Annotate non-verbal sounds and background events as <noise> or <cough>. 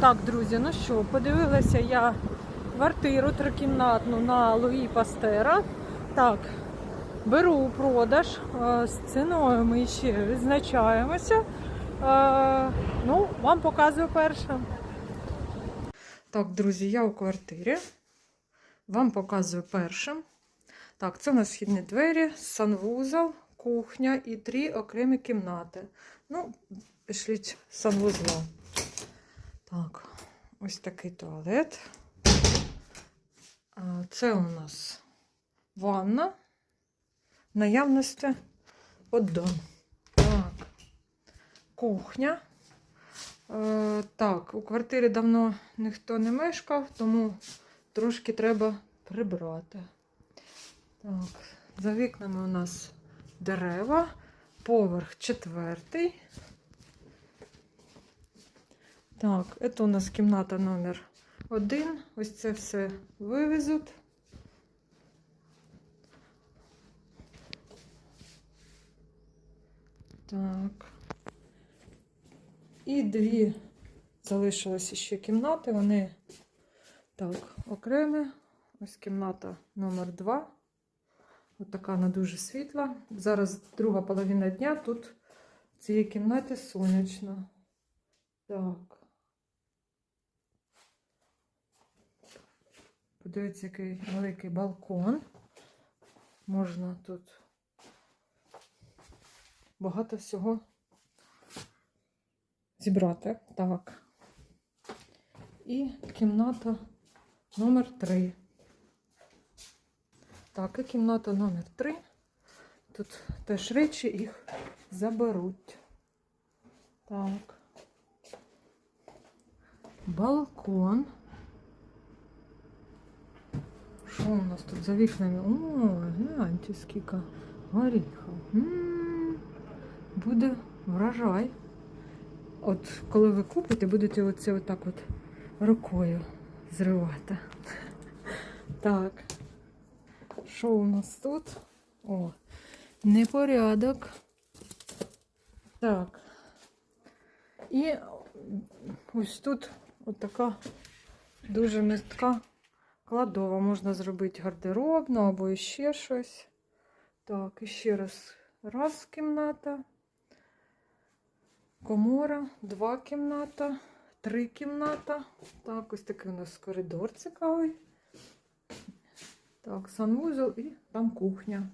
Так, друзі, ну що, подивилася я квартиру трикімнатну на Луї Пастера. Так, беру у продаж. Е, З ціною ми ще визначаємося. Е, Ну, вам показую перше. Так, друзі, я у квартирі. Вам показую першим. Так, це у нас східні двері, санвузол, кухня і три окремі кімнати. Ну, пішліть з санвузла. Так, ось такий туалет. Це у нас ванна. Наявності поддон. Так, кухня. Е, так, у квартирі давно ніхто не мешкав, тому трошки треба прибрати. Так, за вікнами у нас дерева, поверх четвертий. Так, це у нас кімната номер один. Ось це все вивезуть. Так. І дві залишилися ще кімнати. Вони так, окремі. Ось кімната номер 2. Ось така вона дуже світла. Зараз друга половина дня. Тут в цій кімнаті сонячно. Так. Подивіться, який великий балкон. Можна тут багато всього зібрати. Так. І кімната номер 3. Так, і кімната номер 3. Тут теж речі їх заберуть. Так. Балкон. Що у нас тут за вікнами? О, гляньте, скільки горіхів. М, Буде врожай. От коли ви купите, будете оце отак от рукою зривати. <laughs> Так. Що у нас тут? О, непорядок. Так. І ось тут от така дуже містка кладова. Можна зробити гардеробну або ще щось. Так, і ще раз. Раз кімната. Комора, два кімната, три кімната. Так, ось такий у нас коридор цікавий. Так, санвузол і там кухня.